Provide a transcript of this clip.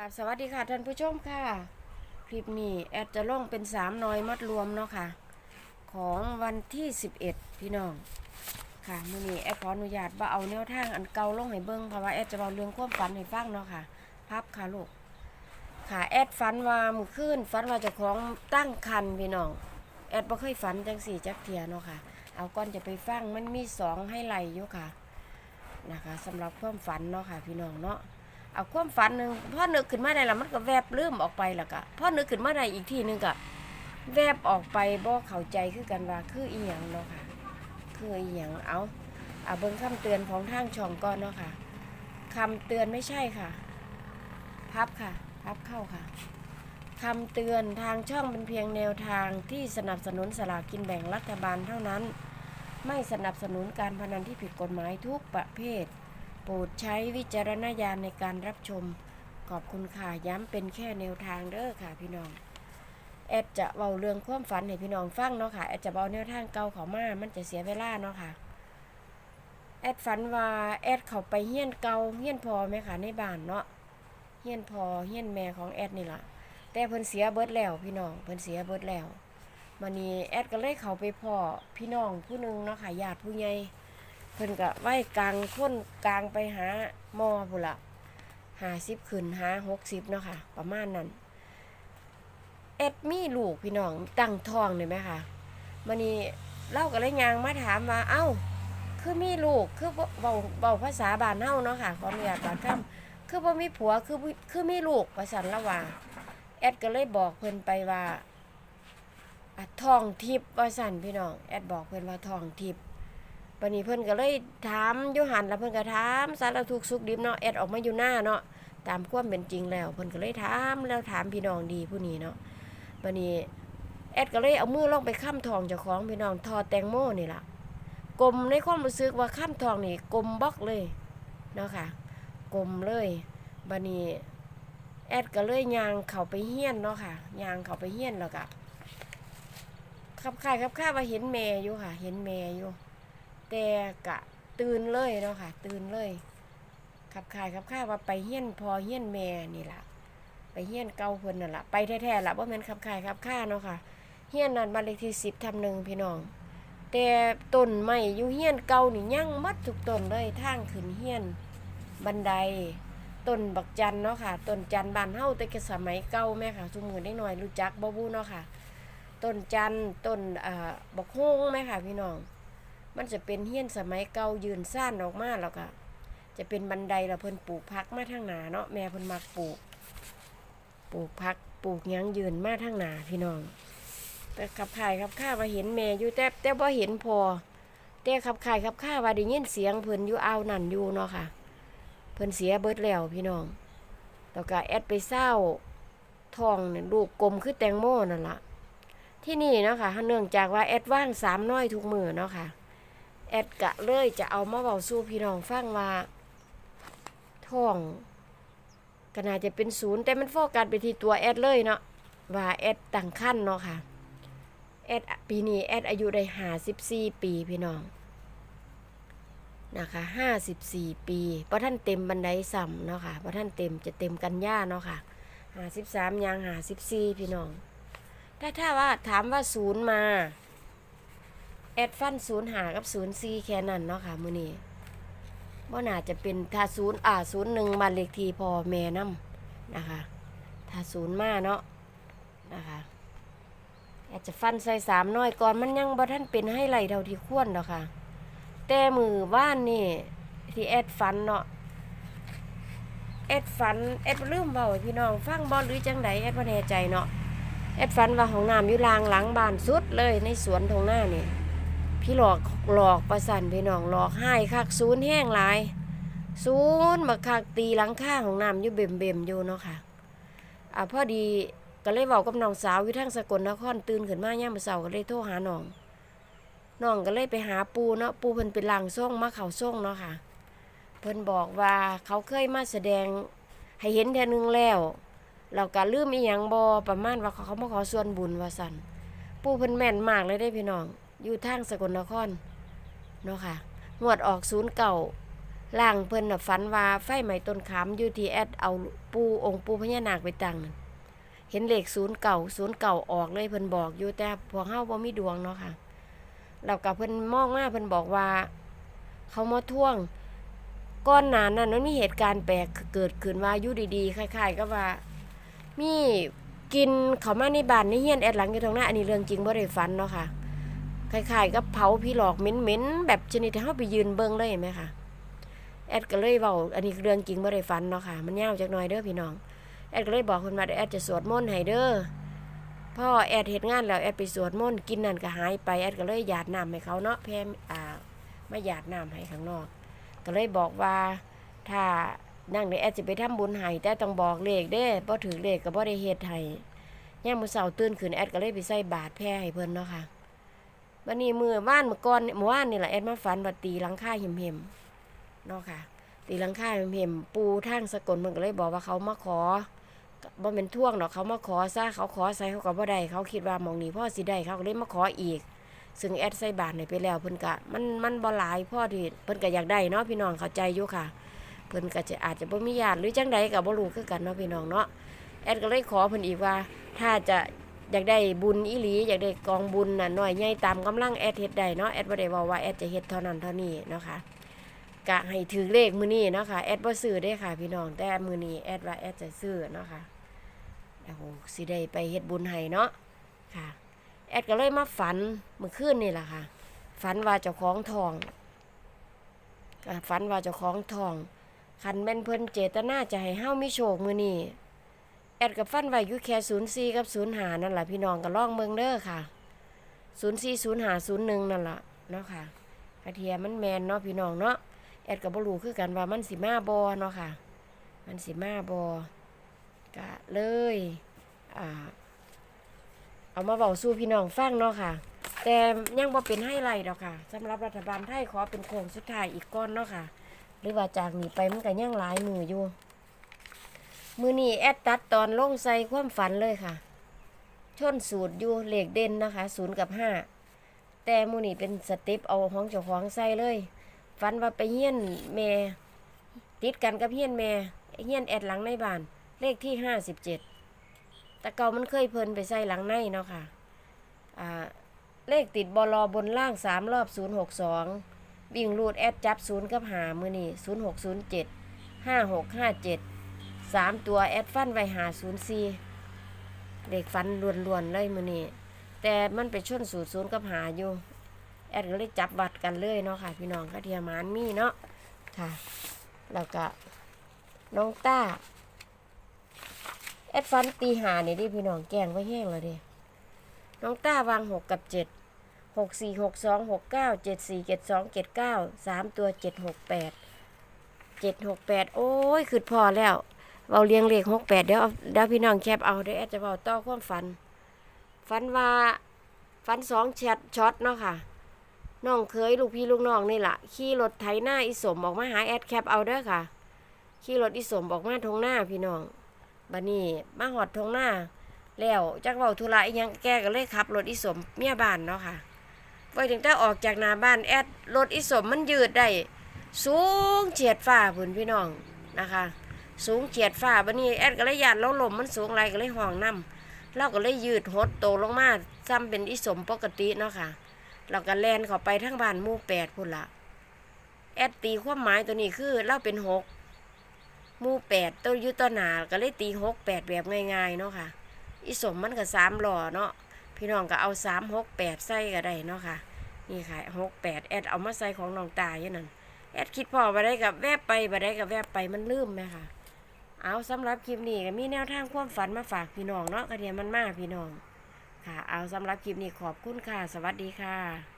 กับสวัสดีค่ะท่านผู้ชมค่ะ คลิปนี้แอดจะลงเป็นสามน้อยมัดรวมเนาะค่ะ ของวันที่ 11 พี่น้องค่ะมื่อนี้แอดขออนุญาตว่าเอาแนวทางอันเก่าลงให้เบิ้งเพราะว่าแอดจะเอาเรื่องความฝันให้ฟังเนาะค่ะพับค่ะลูกค่ะแอดฝันว่ามือขึ้นฝันว่าจะของตั้งคันพี่น้องแอดบ่เคยฝันจังสี่จักเทียเนาะค่ะ เอาก่อนจะไปฟังมันมีสองให้ไหลอยู่ค่ะนะคะสำหรับความฝันเนาะค่ะ พี่น้องเนาะ เอาความฝันหนึ่งพ่อนึกขึ้นมาได้ละมันก็แวบลืมออกไปและกะพ่อนึกขึ้นมาได้อีกทีหนึงก็แวบออกไปบ่เข้าใจคือกันว่าคืออีหยังเนาะค่ะ คืออีหยังเอาเอาเบิ่งคำเตือนของทางช่องก่อนเนาะค่ะคำเตือนไม่ใช่ค่ะ พับค่ะ พับเข้าค่ะคำเตือนทางช่องเป็นเพียงแนวทางที่สนับสนุนสลากกินแบ่งรัฐบาลเท่านั้น ไม่สนับสนุนการพนันที่ผิดกฎหมายทุกประเภท ปรดใช้วิจารณญาณในการรับชม ขอบคุณค่ะ ย้ำเป็นแค่แนวทางเด้อค่ะพี่น้อง แอดจะเบาเรื่องความฝันให้พี่น้องฟังเนาะค่ะ แอดจะเบาแนวทางเก่าเขามามันจะเสียเวลาเนาะค่ะ แอดฝันว่าแอดเขาไปเฮี้ยนเก่าเฮี้ยนพอไหมคะในบ้านเนาะ เฮี้ยนพอเฮี้ยนแม่ของแอดนี่ละแต่เพิ่นเสียเบิดแล้วพี่น้อง เพิ่นเสียเบิดแล้วมานี้แอดก็เลยเขาไปพ่อพี่น้องผู้หนึงเนาะค่ะญาติผู้ใหญ่ เพิ่นก็ไว้กลางค้นกลางไปหาหมอพุ่นละหาสิบขึ้นหาหกสิบเนาะค่ะ ประมาณนั้นเอ็ดมีลูกพี่น้องตั้งท้องเลยไหมคะมันนี้เล่ากับเลยางมาถามว่า เอ้า คือมีลูกคือบ่เบาเบาภาษาบานเฮาเนาะค่ะขออนุญาตบาดคำคือบ่มีผัวคือคือมีลูกว่าซั่นละว่าแอดก็เลยบอกเพิ่นไปว่าทองทิพย์ว่าซั่นพี่น้องแอดบอกเพิ่นว่าทองทิพย์ ปานนี้เพิ่นก็เลยถามอยู่หันแล้วเพิ่นก็ถามสารทุกข์สุขดิบเนาะแอดออกมาอยู่หน้าเนาะตามความเป็นจริงแล้วเพิ่นก็เลยถามแล้วถามพี่น้องดีผู้นี้เนาะปานนี้แอดก็เลยเอามือลงไปค้ำทองเจ้าของพี่น้องทอแตงโมนี่ล่ะกลมในความรู้สึกว่าค้ำทองนี่กลมบล็อกเลยเนาะค่ะกลมเลยบัดนี้แอดก็เลยยางเข้าไปเฮี้ยนเนาะค่ะยางเข้าไปเฮี้ยนแล้วก็ขับค่ายขับค่ายว่าเห็นแม่อยู่ค่ะ เห็นแม่อยู่ แต่กะตื่นเลยเนาะค่ะ ตื่นเลย ขับขายขับข้าว่าไปเฮี้ยนพอเฮี้ยนแม่นี่ล่ะ ไปเฮี้ยนเกาเพิ่นนั่นล่ะไปแท้ๆล่ะว่าม่นขับขายขับข้าเนาะค่ะเฮี้ยนนั้นบ้านเลขที่สิบทำหนึ่งพี่น้อง แต่ต้นไม้อยู่เฮี้ยนเก่านี่ยังมัดทุกต้นเลยทางขึ้นเฮี้ยนบันไดต้นบักจันเนาะค่ะต้นจันบานเฮาแต่กสมัยเก่าแม่ค่ะทุกมือได้หน่อยรู้จักบ่บูเนาะค่ะต้นจันต้นอ่าบักฮงแม่ค่ะพี่น้อง มันจะเป็นเฮี้ยนสมัยเก่ายืนซ่านออกมาแล้วก็จะเป็นบันไดแล้วเพิ่นปลูกพักมาทางหนาเนาะแม่เพิ่นมักปลูก ปลูกพักปลูกยังยืนมาทางหนาพี่น้อง แต่ขับข่ายขับข้าว่าเห็นแม่อยู่แต่แต่บ่เห็นพอแต่ขับข่ายขับข้าว่าได้ยินเสียงเพิ่นอยู่เอานั่นอยู่เนาะค่ะ เพิ่นเสียเบิดแล้วพี่น้องแล้วก็แอดไปเศร้าทองเนี่ยลูกกลมคือแตงโมนั่นละที่นี่เนาะค่ะเนื่องจากว่าแอดว่างสามน้อยทุกมือเนาะค่ะ แอดกะเลยจะเอามาเบาสู้พี่น้องฟังว่าท้องก็น่าจะเป็นศูนย์แต่มันโฟกัสไปที่ตัวแอดเลยเนาะว่าแอดตั้งขั้นเนาะค่ะแอดปีนี้แอดอายุได้ห้าสิบสี่ปีพี่น้องนะคะห้าสิบสี่ปีเพราะท่านเต็มบันไดซ้ำเนาะค่ะเพราะท่านเต็มจะเต็มกันย่าเนาะค่ะห้าสิบสามยังห้าสิบสี่พี่น้องถ้าถ้าว่าถามว่าศูนย์มา แอดฟันศูนย์หากับศูนย์ซีแค่นั้นเนาะค่ะมือนี้ว่าน่าจะเป็นถ้าศูนย์อ่าศูนย์หนึ่งบ้านเลขที่พอแม่น้ำนะคะถ้าศูนย์มาเนาะนะคะแอดจะฟันใส่สามน้อยก่อนมันยังบ่ท่านเป็นให้ไหลเท่าที่ควรเนาะค่ะแต่มือบ้านนี่ที่แอดฟันเนาะแอดฟันแอดลืมเบาพี่น้องฟังบอลหรือจังใดแอดว่าแน่ใจเนาะแอดฟันว่าห้องน้ำอยู่ลางหลังบ้านสุดเลยในสวนตรงหน้านี่ พี่หลอกหลอกประสันพี่น้องหลอกให้คักศูนย์แห้งหลายศูนย์มาคักตีหลังข้าของน้ำอยู่เบ่มเบ่มอยู่เนาะค่ะอ่าพอดีก็เลยบอกกับน้องสาวอยู่ทางสกลนครตื่นขึ้นมาย่ามมื้อเช้าก็เลยโทรหาน้องน้องก็เลยไปหาปูเนาะปูเพิ่นเป็นล่างส่งมาเขาส่งเนาะค่ะ เพิ่นบอกว่าเขาเคยมาแสดงให้เห็นเทื่อนึงแล้วเราก็ลืมอีหยังบ่ประมาณว่าเขามาขอส่วนบุญว่าซั่นปูเพิ่นแม่นมากเลยได้พี่น้อง อยู่ทางสกลนครเนาะค่ะงวดออกศูนย์เก่าล่างเพิ่นน่ะฝันว่าไฟไหม้ต้นขามอยู่ที่แอดเอาปูองค์ปูพญานาคไปตั้งนั่นเห็นเลขศูนย์เก่าศูนย์เก่าออกเลยเพิ่นบอกอยู่แต่พวกเฮาบ่มีดวงเนาะค่ะแล้วก็เพิ่นมองมาเพิ่นบอกว่า เขามาท่วงก้อนหนานั้นมันมีเหตุการณ์แปลกเกิดขึ้นว่าอยู่ดีๆคล้ายๆก็ว่า มีกินเขามาในบ้านในเฮียนแอดหลังอยู่ตรงหน้าอันนี้เรื่องจริงบ่ได้ฝันเนาะค่ะ คล้ายๆกับเผาพี่หลอกเหม็นๆแบบชนิดที่เฮาไปยืนเบิ่งเลยเห็นไหมคะแอดก็เลยเว้าอันนี้เรื่องจริงบ่ได้ฝันเนาะค่ะ มันยาวจักหน่อยเด้อพี่น้อง แอดก็เลยบอกเพิ่นว่าแอดจะสวดมนต์ให้เด้อพ่อแอดเฮ็ดงานแล้วแอดไปสวดมนต์กินนั่นก็หายไปแอดก็เลยหยาดน้ำให้เขาเนาะแพมอ่าไมาหยาดน้ำให้ข้างนอก ก็เลยบอกว่าถ้านั่งเดี๋ยวแอดจะไปทำบุญให้แต่ต้องบอกเลขเด้บ่ถือเลขก็บ่ได้เฮ็ดให้ยามมื้อเช้าตื่นขึ้นแอดก็เลยไปใส่บาตรแพ่ให้เพิ่นเนาะค่ะ วันนี้มือว่านเมื่อก่อนเมื่อว่านนี่แหละแอดมาฝันว่าตีหลังคาเห็มๆเนาะค่ะ ตีหลังคาเห็มปูทางสกลมันก็เลยบอกว่าเขามาขอบ่เป็นท่วงดอกเขามาขอซะเขาขอใส่เขาก็บ่ได้เขาคิดว่ามองนี้พ่อสิได้เขาก็เลยมาขออีก ซึ่งแอดใส่บาทให้ไปแล้วเพิ่นก็มันมันบ่หลายพ่อที่เพิ่นก็อยากได้เนาะพี่น้องเข้าใจอยู่ค่ะ เพิ่นก็จะอาจจะบ่มีญาติหรือจังใดก็บ่รู้คือกันเนาะพี่น้องเนาะแอดก็เลยขอเพิ่นอีกว่า ถ้าจะ อยากได้บุญอีหลีอยากได้กองบุญน่ะหน้อยใหญ่ตามกำลังแอดเฮ็ดได้เนาะแอดบ่ได้เว้าว่าแอดจะเฮ็ดเท่านั้นเท่านี้เนาะค่ะกะให้ถือเลขมือนี้เนาะค่ะแอดบ่ซื้อเด้ค่ะ พี่น้องแต่มือนี้แอดว่าแอดจะซื้อเนาะค่ะโอ้โหสิได้ไปเฮ็ดบุญให้เนาะค่ะ แอดก็เลยมาฝันเมื่อคืนนี่แหละค่ะ ฝันว่าเจ้าของทองฝันว่าเจ้าของทองคันแม่นเพิ่นเจตนาจะให้เฮามีโชคมือนี้ แอดกับฟันไว้อยู่แค่04กับ05นั่นแหละพี่น้องก็ลองเบิ่งเด้อค่ะ040501นั่นแหละเนาะค่ะกระเทียมมันแมนเนาะพี่น้องเนาะแอดก็บ่รู้คือกันว่ามันสิมาบ่เนาะค่ะ มันสิมาบ่ก็เลยอ่าเอามาเบาสู่พี่น้องฟังเนาะค่ะ แต่ยังบ่เป็นให้ไรดอกค่ะสำหรับรัฐบาลไทยขอเป็นโค้งสุดท้ายอีกก้อนเนาะค่ะ หรือว่าจากนี้ไปมันก็ยังหลายมืออยู่ มือนี้แอดตัดตอนลงใส่ความฝันเลยค่ะ ชนสูตรอยู่เลขเด่นนะคะศูนย์กับห้าแต่มือนี้เป็นสเต็ปเอาของเจ้าของใส่เลยฝันว่าไปเฮี้ยนแม่ติดกันกับเฮี้ยนแม่เฮี้ยนแอดหลังในบ้าน เลขที่ห้าสิบเจ็ดแต่เก่ามันเคยเพลินไปใส่หลังในเนาะค่ะอ่าเลขติดบอลอบนล่างสามรอบศูนย์หกสองวิ่งรูดแอดจับศูนย์กับหามือนี่ศูนย์หกศูนย์เจ็ดห้าหกห้าเจ็ด สามตัวแอดฟันไว้หาศูนย์สี่เลขฟันล้วนๆเลยมือนี่แต่มันไปชนสูตรศูนย์กับหาอยู่ แอดก็เลยจับวัดกันเลยเนาะค่ะ พี่น้องกระเทียมานมีเนาะค่ะแล้วก็น้องต้า แอดฟันตีหาเนี่ยดิพี่น้องแกงไว้แห้งแล้วดิน้องต้าวางหกกับเจ็ดหกสี่หกสองหกเก้าเจ็ดสี่เจ็ดสองเจ็ดเก้าสามตัวเจ็ดหกแปดเจ็ดหกแปดโอ้ยคือพอแล้ว เราเรียงเลขหกแปดเดี๋ยวเอาเดี๋ยวพี่น้องแคปเอาเดี๋ยวแอดจะบอกต่อความฝัน ฝันว่าฝันสองแชทช็อตเนาะค่ะน้องเคยลูกพี่ลูกน้องนี่แหละขี่รถไถหน้าอิสมออกมาหาแอดแคปเอาเด้อค่ะขี่รถอิสมออกมาทงหน้าพี่น้องบัดนี้มาหอดทงหน้า แล้วจักเว้าธุระอิหยังแกก็เลยขับรถอีสมเมียบ้านเนาะค่ะไว้ถึงแต่ออกจากหน้าบ้านแอดรถอีสมมันยืดได้ สูงเฉียดฟ้าพุ่นพี่น้องนะคะ สูงเฉียดฟ้าบัดนี้แอดก็เลยยานเราลมมันสูงไรก็เลยห้องน้ำเราก็เลยยืดหดโตลงมาซ้ำเป็นอีสมปกติเนาะค่ะเราก็แลนเข้าไปทั้งบ้านมู่แปดพุ่นละแอดตีความหมายตัวนี้คือเราเป็นหกมู่แปดตัวยุตนาก็เลยตีหกแปดแบบง่ายๆเนาะค่ะอีสมมันก็สามหล่อเนาะพี่น้องก็เอาสามหกแปดใส่ก็ได้เนาะค่ะนี่ค่ะหกแปดแอดเอามาใส่ของน้องตาอย่างนั้นแอดคิดพอมาได้กับแวบไปมาได้กับแวบไปมันลืมไหมค่ะ เอาสำหรับคลิปนี้ก็มีแนวทางความฝันมาฝากพี่น้องเนาะกระเดียมมันมากพี่น้อง ค่ะ เอาสำหรับคลิปนี้ขอบคุณค่ะ สวัสดีค่ะ